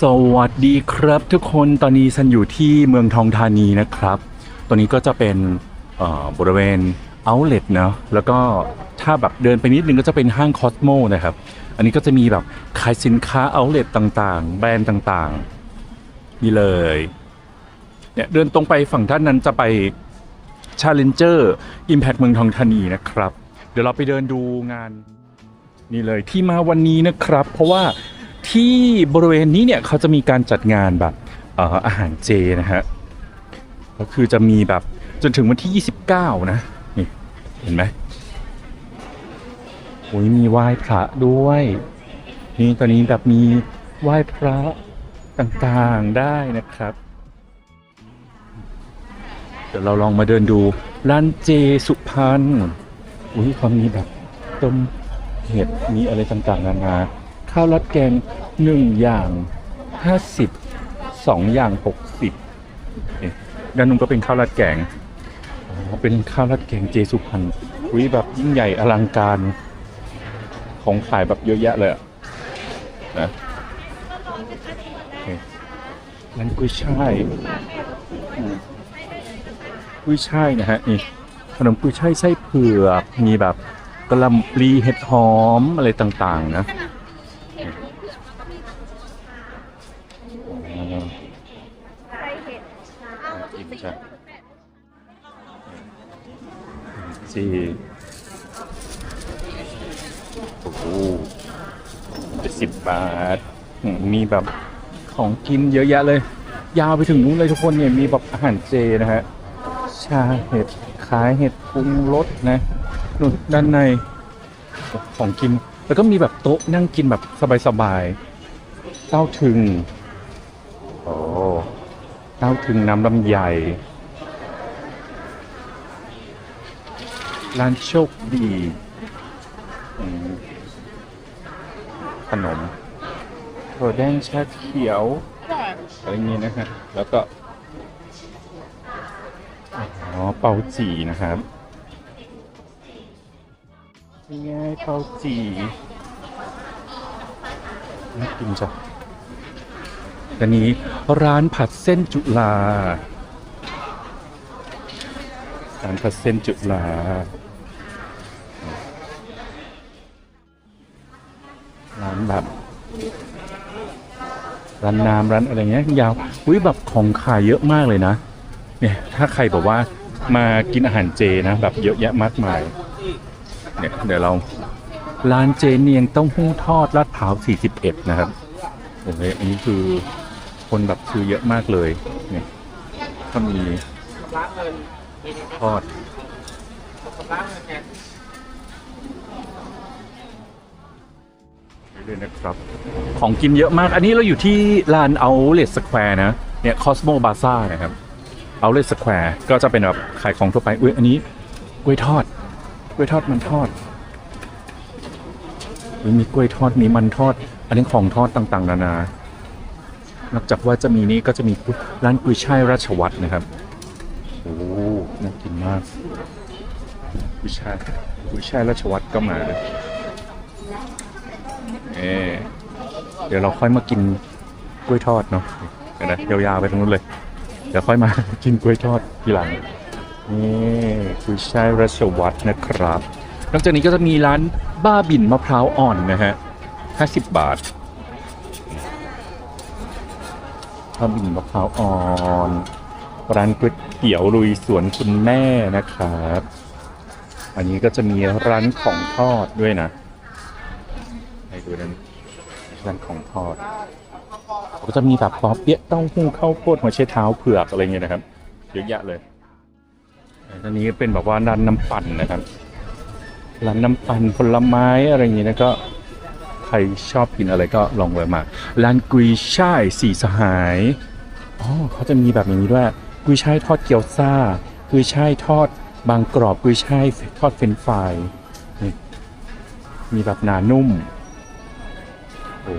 สวัสดีครับทุกคนตอนนี้ฉันอยู่ที่เมืองทองธานีนะครับตัวนี้ก็จะเป็นบริเวณ outlet เนอะแล้วก็ถ้าแบบเดินไปนิดนึงก็จะเป็นห้างคอสโมนะครับ อันนี้ก็จะมีแบบขายสินค้า outlet ต่างๆ แบรนด์ต่างๆ นี่เลยเนี่ยเดินตรงไปฝั่งด้านนั้นจะไป Challenger Impact เมืองทองธานีนะครับ เดี๋ยวเราไปเดินดูงานนี่เลยที่มาวันนี้นะครับ เพราะว่า ที่บริเวณนี้เนี่ยเขาจะมีการจัดงานแบบอาหารเจนะฮะก็คือจะมีแบบจนถึงวันที่ 29 นะนี่เห็นไหมโอ้ยมีไหว้พระด้วย นี่ตอนนี้แบบมีไหว้พระต่างๆได้นะครับ เดี๋ยวเราลองมาเดินดูร้านเจสุพรรณอุ้ยเขามีแบบต้มเห็ดมีอะไรต่างๆนานาข้าวรัดแกง หนึ่งอย่างห้าสิบสองอย่างหกสิบด้านนู้นก็เป็นข้าวรัดแกงเป็นข้าวรัดแกงเจสุพรรณวิแบบยิ่งใหญ่อลังการ ของขายแบบเยอะแยะเลยอะนะโอเคร้านกุ้ยช่ายกุ้ยช่ายนะฮะนี่ขนมกุ้ยช่ายไส้เผือกมีแบบกระลำปลีเห็ดหอมอะไรต่างๆ นะอ่ากินจ้ะ จีโอ้โหเจ็ดสิบบาท มีแบบของกินเยอะแยะเลย ยาวไปถึงนู้นเลยทุกคนเนี่ยมีแบบอาหารเจนะฮะ ชาเห็ด ขายเห็ดปรุงรสนะนู่นด้านในของกิน แล้วก็มีแบบโต๊ะนั่งกินแบบสบายๆเต้าถึง โอ้เต้าถึงน้ำลำให ร้านโชคดีขนมถั่วแดงชาเขียว อะไรเงี้นะฮะแล้วก็ อ๋อ เปาจีนะครับนี่ไงเปาจีน่ากินจ้ะอันนี้ร้านผัดเส้นจุฬาร้านผัดเส้นจุฬา ร้านน้ำร้านอะไรเงี้ยยาวอุ้ยแบบของขายเยอะมากเลยนะเนี่ยถ้าใครบอกว่ามากินอาหารเจนะแบบเยอะแยะมากมายเนี่ยเดี๋ยวเราร้านเจเนียงเต้าหู้ทอดลาดพร้าว41 นะครับโอ้โหอันนี้คือคนแบบซื้อเยอะมากเลยเนี่ยก็มีทอด เลยนะครับ ของกินเยอะมาก อันนี้เราอยู่ที่ลานเอาเลสสแควร์นะ เนี่ยคอสโมบาซ่านะครับเอาเลสสแควร์ก็จะเป็นแบบขายของทั่วไป อุ้ยอันนี้กล้วยทอดกล้วยทอดมันทอดมีกล้วยทอดมีมันทอด อันนี้ของทอดต่างๆ นานานอกจากว่าจะมีนี่ก็จะมีร้านกุยช่ายราชวัตรนะครับโอ้น่ากินมากกุยช่ายกุยช่ายราชวัตรก็มาเออ เดี๋ยวเราค่อยมากินกล้วยทอดเนาะเดี๋ยวนะยาวๆไปตรงนู้นเลย เดี๋ยวค่อยมากินกล้วยทอดทีหลังนี่กุยช่ายราชวัตรนะครับ นอกจากนี้ก็จะมีร้านบ้าบินมะพร้าวอ่อนนะฮะ50บาทบ้าบินมะพร้าวอ่อนร้านก๋วยเตี๋ยวลุยสวนคุณแม่นะครับ อันนี้ก็จะมีร้านของทอดด้วยนะ ดูนั้นร้านของทอดก็จะมีแบบปอเปี๊ยะเต้าหู้ข้าวโพดหัวไชเท้าเผือกอะไรเงี้ยนะครับเยอะแยะเลยอันนี้เป็นแบบว่าร้านน้ำปั่นนะครับร้านน้ำปั่นผลไม้อะไรอย่างเงี้ยนะก็ใครชอบกินอะไรก็ลองแวะมาร้านกุยช่ายสีสหายอ๋อเขาจะมีแบบอย่างนี้ด้วยกุยช่ายทอดเกี๊ยวซ่ากุยช่ายทอดบางกรอบกุยช่ายทอดเฟรนฟรายมีแบบหนานุ่ม โอ้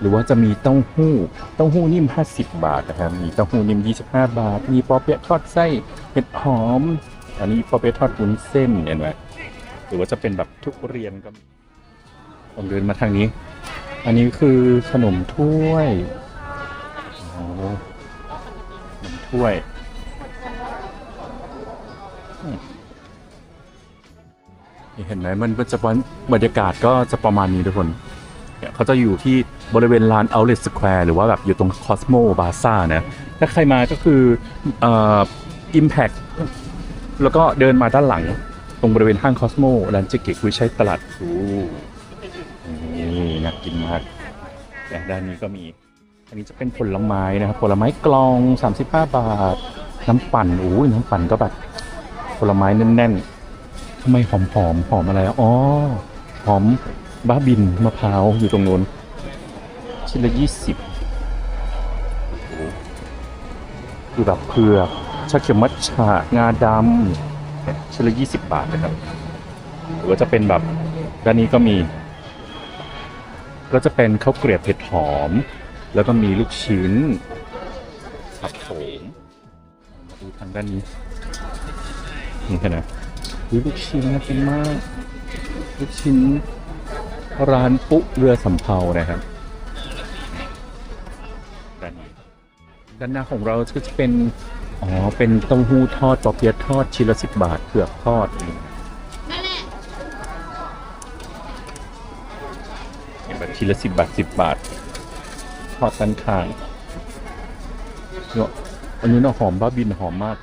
หรือว่าจะมีเต้าหู้เต้าหู้นิ่ม 50 บาทนะครับมีเต้าหู้นิ่ม 25 บาท มีปอเปี๊ยะทอดไส้เห็ดหอม อันนี้ปอเปี๊ยะทอดวุ้นเส้นเห็นไหมหรือว่าจะเป็นแบบทุกเรียนก็ผมเดินมาทางนี้ อันนี้คือขนมถ้วยโอ้ขนมถ้วย เห็นไหมมันจะบรรบรรยากาศก็จะประมาณนี้ทุกคนเนี่ยเขาจะอยู่ที่บริเวณลาน Outlet Square หรือว่าแบบอยู่ตรง Cosmo Plaza นะถ้าใครมาก็คือเอ่อ Impact แล้วก็เดินมาด้านหลัง ตรงบริเวณห้าง Cosmo ร้านเจเกกวิชัยตลาดโอ้นี่น่ากินมากแต่ด้านนี้ก็มี อันนี้จะเป็นผลไม้นะครับ ผลไม้กลอง 35 บาท น้ำปั่นโอ้ยน้ำปั่นก็แบบผลไม้แน่นๆ ทำไมหอมหอมหอมอะไรอ๋อหอมบ้าบินมะพร้าวอยู่ตรงนู้นชิ้นละยี่สิบคือแบบเผือกชาเขียวมัทฉะงาดำชิ้นละยี่สิบบาทนะครับหรือว่าจะเป็นแบบด้านนี้ก็มี ก็จะเป็นข้าวเกรียบเผ็ดหอม แล้วก็มีลูกชิ้นครับผมมาดูทางด้านนี้นี่แค่ นะอุ๊ยลูกชิ้นนะเป็นมากลูกชิ้นร้านปุ๊เรือสำเภานะครับด้านนี้ด้านหน้าของเราก็จะเป็น อ๋อ เป็นเต้าหู้ทอดปอเปี๊ยะทอดชิ้นละสิบบาทเผือกทอดนี่เห็นแบบชิ้นละสิบบาทสิบบาท ทอดตันข้างเนาะอันนี้เนาะหอมบ้าบินหอมมาก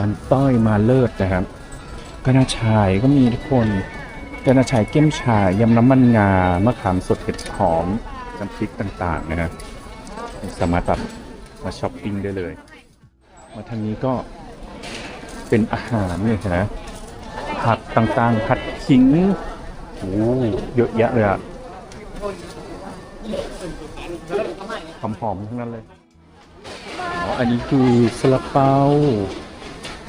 กันต้อยมาเลิศนะครับกระนาชายก็มีทุกคนกระนาชายเก้มชายำน้ำมันงามะขามสดเห็ดหอมน้ำพริกต่างๆนะครับสามารถแบบมาช้อปปิ้งได้เลย มาทางนี้ก็เป็นอาหารเนี่ยนะผัดต่างๆผัดขิงโอ้เยอะแยะเลยอะหอมๆทั้งนั้นเลยอ๋ออันนี้คือซาลาเปา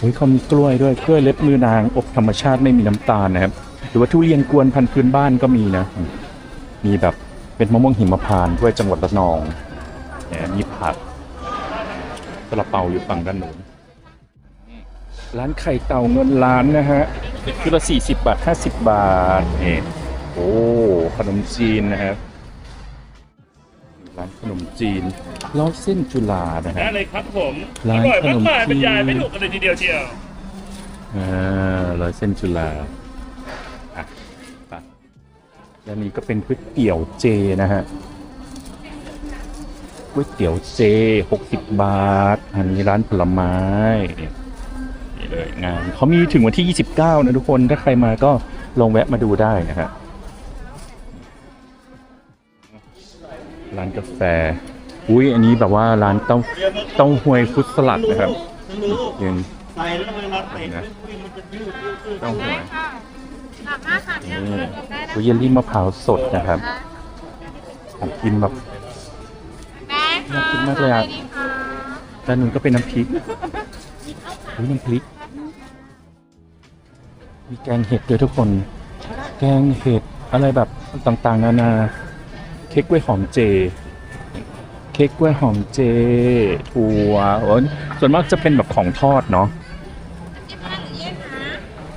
เฮ้ยเขามีกล้วยด้วยกล้วยเล็บมือนางอบธรรมชาติไม่มีน้ำตาลนะครับ หรือว่าทุเรียนกวนพันธุ์พื้นบ้านก็มีนะ มีแบบเป็นมะม่วงหิมพานต์ด้วยจังหวัดระนองเนี่ยมีผักซาลาเปาอยู่ฝั่งด้านโน้นร้านไข่เต่าเงินล้านนะฮะคือละสี่สิบบาทห้าสิบบาทเนี่ยโอ้ขนมจีนนะครับ ร้านขนมจีนเล้าเส้นจุฬานะฮะ ได้เลยครับผมร้าอนร่อยขนมมากๆจีนบรรยายไม่ถูกกันเลยทีเดียวเชียวอ่าร้อยเส้นจุฬาอะไปแล้วนี้ก็เป็นก๋วยเตี๋ยวเจนะฮะก๋วยเตี๋ยวเจหกสิบบาท อันนี้ร้านผลไม้นี่เลยงานเขามีถึงวันที่ 29 นะทุกคน ถ้าใครมาก็ลองแวะมาดูได้นะฮะ ร้านกาแฟ อุ้ยอันนี้แบบว่าร้านเต้าเต้าหวยฟุตสลัดนะครับยังใส่แล้วเวลาเตะนะมันจะยืดยืดยืดเต้าหวยค่ะสามารถสั่งนี่ยังเพิ่มได้นะอุ้ยเยลลี่มะพร้าวสดนะครับของกินแบบได้น่าค่ะกินมากเลยอะสวัสดีค่ะด้านนู้นก็เป็นน้ำพริกอุ้ยน้ำพริก มีแกงเห็ดด้วยทุกคน แกงเห็ดอะไรแบบต่างๆ นานา เค้กกล้วยหอมเจ เค้กกล้วยหอมเจ ถั่วโอ้ยส่วนมากจะเป็นแบบของทอดเนาะ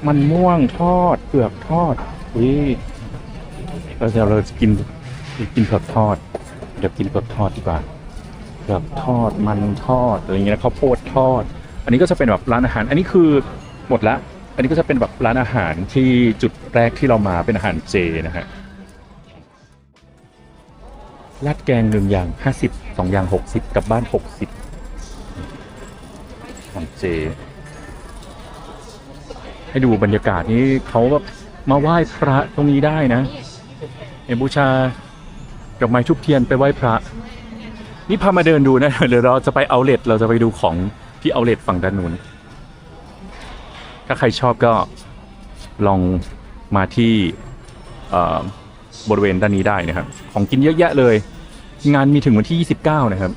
มันม่วงทอด เปลือกทอด อุ้ยเราจะเราจะกินกินเผือกทอด เดี๋ยวกินเผือกทอดดีกว่าเผือกทอด มันทอด อะไรอย่างเงี้ยนะข้าวโพดทอด อันนี้ก็จะเป็นแบบร้านอาหาร อันนี้คือหมดละ อันนี้ก็จะเป็นแบบร้านอาหารที่จุดแรกที่เรามาเป็นอาหารเจนะฮะ ราดแกงหนึ่งอย่างห้าสิบสองอย่างหกสิบกลับบ้านหกสิบอาหารเจ ให้ดูบรรยากาศนี้เขาแบบมาไหว้พระตรงนี้ได้นะ เอบูชาดอกไม้ทุบเทียนไปไหว้พระ นี่พามาเดินดูนะ เดี๋ยวเราจะไปเอาเลทเราจะไปดูของที่เอาเลทฝั่งด้านนู้น ถ้าใครชอบก็ลองมาที่บริเวณด้านนี้ได้นะครับ ของกินเยอะแยะเลย งานมีถึงวันที่ 29 นะครับ